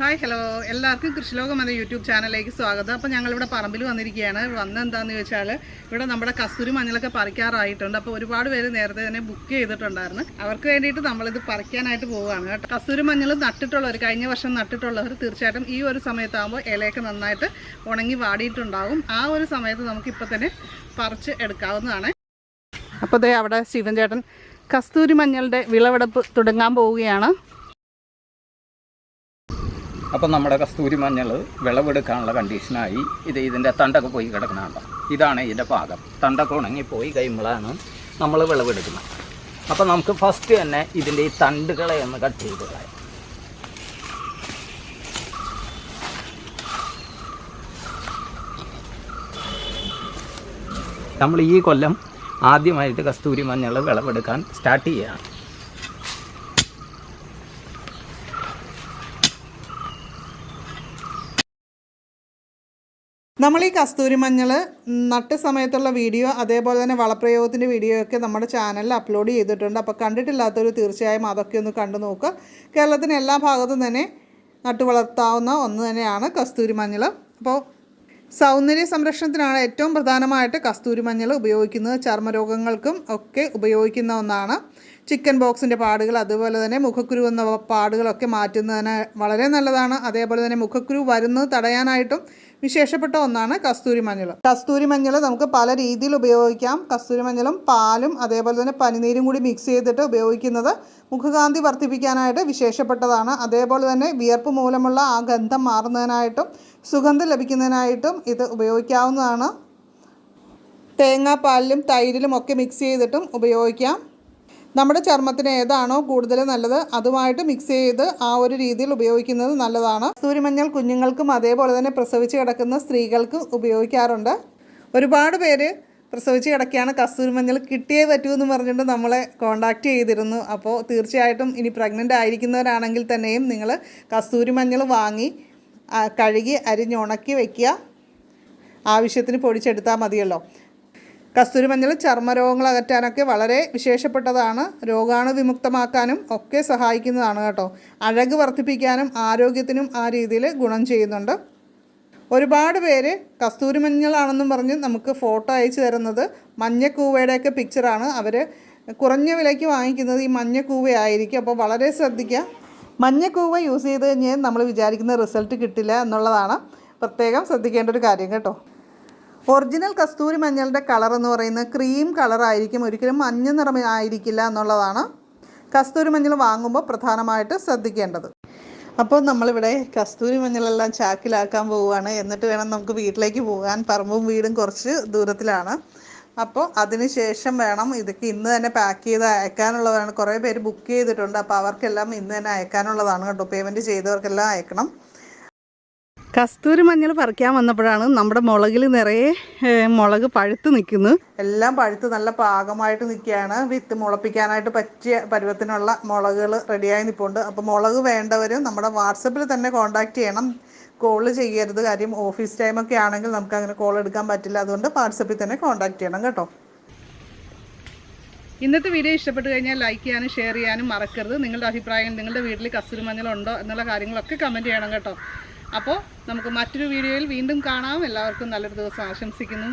Hi hello എല്ലാവർക്കും കൃഷിലോകം എന്ന YouTube ചാനലിലേക്ക് സ്വാഗതം. അപ്പോൾ ഞങ്ങളിവിടെ പറമ്പിൽ വന്നിരിക്കുകയാണ്. വന്ന് എന്താണെന്ന് ചോദിച്ചാൽ ഇവിടെ നമ്മുടെ കസ്തൂരി മഞ്ഞളൊക്കെ പറിക്കാറായിട്ടുണ്ട്. അപ്പോൾ ഒരുപാട് പേര് നേരത്തെ തന്നെ ബുക്ക് ചെയ്തിട്ടുണ്ടായിരുന്നു. അവർക്ക് വേണ്ടിയിട്ട് നമ്മളിത് പറിക്കാനായിട്ട് പോവുകയാണ് കേട്ടോ. കസ്തൂരി മഞ്ഞൾ നട്ടിട്ടുള്ളവർ കഴിഞ്ഞ വർഷം നട്ടിട്ടുള്ളവർ തീർച്ചയായിട്ടും ഈ ഒരു സമയത്താകുമ്പോൾ ഇലയൊക്കെ നന്നായിട്ട് ഉണങ്ങി വാടിയിട്ടുണ്ടാകും. ആ ഒരു സമയത്ത് നമുക്കിപ്പോൾ തന്നെ പറിച്ച് എടുക്കാവുന്നതാണ്. അപ്പോൾ ദേ അവിടെ ശിവൻ ചേട്ടൻ കസ്തൂരി മഞ്ഞളുടെ വിളവെടുപ്പ് തുടങ്ങാൻ പോവുകയാണ്. അപ്പം നമ്മുടെ കസ്തൂരി മഞ്ഞൾ വിളവെടുക്കാനുള്ള കണ്ടീഷനായി ഇത് ഇതിന്റെ തണ്ടൊക്കെ പോയി കിടക്കണുണ്ട് ഇതാണ് ഇതിന്റെ പാകം. തണ്ടൊക്കെ ഉണങ്ങിപ്പോയി കഴിയുമ്പോഴാണ് നമ്മൾ വിളവെടുക്കുന്നത്. അപ്പം നമുക്ക് ഫസ്റ്റ് തന്നെ ഇതിന്റെ ഈ തണ്ടുകളെ ഒന്ന് കട്ട് ചെയ്ത് കളയാം. നമ്മൾ ഈ കൊല്ലം ആദ്യമായിട്ട് കസ്തൂരി മഞ്ഞൾ വിളവെടുക്കാൻ സ്റ്റാർട്ട് ചെയ്യുകയാണ് നമ്മൾ ഈ കസ്തൂരി മഞ്ഞൾ നട്ട് സമയത്തുള്ള വീഡിയോ അതേപോലെ തന്നെ വളപ്രയോഗത്തിന്റെ വീഡിയോ ഒക്കെ നമ്മുടെ ചാനലിൽ അപ്ലോഡ് ചെയ്തിട്ടുണ്ട്. അപ്പോൾ കണ്ടിട്ടില്ലാത്തവർ തീർച്ചയായും അതൊക്കെ ഒന്ന് കണ്ടു നോക്കുക. കേരളത്തിന് എല്ലാ ഭാഗത്തും തന്നെ നട്ടു വളർത്താവുന്ന ഒന്ന് തന്നെയാണ് കസ്തൂരി മഞ്ഞൾ അപ്പോൾ സൗന്ദര്യ സംരക്ഷണത്തിനാണ് ഏറ്റവും പ്രധാനമായിട്ട് കസ്തൂരി മഞ്ഞൾ ഉപയോഗിക്കുന്നത്. ചർമ്മരോഗങ്ങൾക്കും ഒക്കെ ഉപയോഗിക്കുന്ന ഒന്നാണ്. ചിക്കൻ ബോക്സിന്റെ പാടുകൾ അതുപോലെ തന്നെ മുഖക്കുരു എന്ന പാടുകളൊക്കെ മാറ്റുന്നതിന് വളരെ നല്ലതാണ്. അതേപോലെ തന്നെ മുഖക്കുരു വരുന്നത് തടയാനായിട്ടും വിശേഷപ്പെട്ട ഒന്നാണ് കസ്തൂരി മഞ്ഞൾ. കസ്തൂരി മഞ്ഞൾ നമുക്ക് പല രീതിയിൽ ഉപയോഗിക്കാം. കസ്തൂരി മഞ്ഞളും പാലും അതേപോലെ തന്നെ പനിനീരും കൂടി മിക്സ് ചെയ്തിട്ട് ഉപയോഗിക്കുന്നത് മുഖകാന്തി വർദ്ധിപ്പിക്കാനായിട്ട് വിശേഷപ്പെട്ടതാണ്. അതേപോലെ തന്നെ വിയർപ്പ് മൂലമുള്ള ആ ഗന്ധം മാറുന്നതിനായിട്ടും സുഗന്ധം ലഭിക്കുന്നതിനായിട്ടും ഇത് ഉപയോഗിക്കാവുന്നതാണ്. തേങ്ങാപ്പാലിലും തൈരിലും ഒക്കെ മിക്സ് ചെയ്തിട്ടും ഉപയോഗിക്കാം. നമ്മുടെ ചർമ്മത്തിന് ഏതാണോ കൂടുതൽ നല്ലത് അതുമായിട്ട് മിക്സ് ചെയ്ത് ആ ഒരു രീതിയിൽ ഉപയോഗിക്കുന്നത് നല്ലതാണ്. കസ്തൂരിമഞ്ഞൾ കുഞ്ഞുങ്ങൾക്കും അതേപോലെ തന്നെ പ്രസവിച്ച് കിടക്കുന്ന സ്ത്രീകൾക്കും ഉപയോഗിക്കാറുണ്ട്. ഒരുപാട് പേര് പ്രസവിച്ച് കിടക്കുകയാണ്. കസ്തൂരി മഞ്ഞൾ കിട്ടിയേ പറ്റൂ എന്ന് പറഞ്ഞിട്ട് നമ്മളെ കോണ്ടാക്ട് ചെയ്തിരുന്നു. അപ്പോൾ തീർച്ചയായിട്ടും ഇനി പ്രഗ്നന്റ് ആയിരിക്കുന്നവരാണെങ്കിൽ തന്നെയും നിങ്ങൾ കസ്തൂരി മഞ്ഞൾ വാങ്ങി കഴുകി അരിഞ്ഞുണക്കി വയ്ക്കുക ആവശ്യത്തിന് പൊടിച്ചെടുത്താൽ മതിയല്ലോ. കസ്തൂരി മഞ്ഞൾ ചർമ്മരോഗങ്ങൾ അകറ്റാനൊക്കെ വളരെ വിശേഷപ്പെട്ടതാണ്. രോഗാണു വിമുക്തമാക്കാനും ഒക്കെ സഹായിക്കുന്നതാണ് കേട്ടോ. അഴക് വർദ്ധിപ്പിക്കാനും ആരോഗ്യത്തിനും ആ രീതിയിൽ ഗുണം ചെയ്യുന്നുണ്ട്. ഒരുപാട് പേര് കസ്തൂരി മഞ്ഞളാണെന്നും പറഞ്ഞ് നമുക്ക് ഫോട്ടോ അയച്ചു തരുന്നത് മഞ്ഞക്കൂവയുടെയൊക്കെ പിക്ചറാണ് അവർ കുറഞ്ഞ വിലയ്ക്ക് വാങ്ങിക്കുന്നത് ഈ മഞ്ഞക്കൂവയായിരിക്കും. അപ്പോൾ വളരെ ശ്രദ്ധിക്കുക. മഞ്ഞക്കൂവ യൂസ് ചെയ്ത് കഴിഞ്ഞാൽ നമ്മൾ വിചാരിക്കുന്ന റിസൾട്ട് കിട്ടില്ല എന്നുള്ളതാണ്. പ്രത്യേകം ശ്രദ്ധിക്കേണ്ട ഒരു കാര്യം കേട്ടോ. ഒറിജിനൽ കസ്തൂരി മഞ്ഞളുടെ കളർ എന്ന് പറയുന്നത് ക്രീം കളറായിരിക്കും ഒരിക്കലും മഞ്ഞ നിറം ആയിരിക്കില്ല എന്നുള്ളതാണ് കസ്തൂരി മഞ്ഞൾ വാങ്ങുമ്പോൾ പ്രധാനമായിട്ട് ശ്രദ്ധിക്കേണ്ടത്. അപ്പോൾ നമ്മളിവിടെ കസ്തൂരി മഞ്ഞളെല്ലാം ചാക്കിലാക്കാൻ പോവുകയാണ്. എന്നിട്ട് വേണം നമുക്ക് വീട്ടിലേക്ക് പോകാൻ. പറമ്പും വീടും കുറച്ച് ദൂരത്തിലാണ്. അപ്പോൾ അതിന് ശേഷം വേണം ഇതൊക്കെ ഇന്ന് തന്നെ പാക്ക് ചെയ്ത് അയക്കാനുള്ളതാണ്. കുറേ പേര് ബുക്ക് ചെയ്തിട്ടുണ്ട്. അപ്പോൾ അവർക്കെല്ലാം ഇന്ന് തന്നെ അയക്കാനുള്ളതാണ് കേട്ടോ. പേയ്മെന്റ് ചെയ്തവർക്കെല്ലാം അയക്കണം. കസ്തൂരി മഞ്ഞൾ പറിക്കാൻ വന്നപ്പോഴാണ് നമ്മുടെ മുളകിൽ നിറയെ മുളക് പഴുത്ത് നിൽക്കുന്നു എല്ലാം പഴുത്ത് നല്ല പാകമായിട്ട് നിൽക്കുകയാണ്. വിത്ത് മുളപ്പിക്കാനായിട്ട് പറ്റിയ പരുവത്തിനുള്ള മുളകുകൾ റെഡിയായി നിൽപ്പുണ്ട്. അപ്പോൾ മുളക് വേണ്ടവരും നമ്മുടെ വാട്സപ്പിൽ തന്നെ കോൺടാക്റ്റ് ചെയ്യണം. കോൾ ചെയ്യരുത്. കാര്യം ഓഫീസ് ടൈമൊക്കെ ആണെങ്കിൽ നമുക്ക് അങ്ങനെ കോൾ എടുക്കാൻ പറ്റില്ല. അതുകൊണ്ട് വാട്സപ്പിൽ തന്നെ കോൺടാക്റ്റ് ചെയ്യണം കേട്ടോ. ഇന്നത്തെ വീഡിയോ ഇഷ്ടപ്പെട്ട് കഴിഞ്ഞാൽ ലൈക്ക് ചെയ്യാനും ഷെയർ ചെയ്യാനും മറക്കരുത്. നിങ്ങളുടെ അഭിപ്രായം നിങ്ങളുടെ വീട്ടിൽ കസ്തൂരി മഞ്ഞളുണ്ടോ എന്നുള്ള കാര്യങ്ങളൊക്കെ കമന്റ് ചെയ്യണം കേട്ടോ. അപ്പോൾ നമുക്ക് മറ്റൊരു വീഡിയോയിൽ വീണ്ടും കാണാം. എല്ലാവർക്കും നല്ലൊരു ദിവസം ആശംസിക്കുന്നു.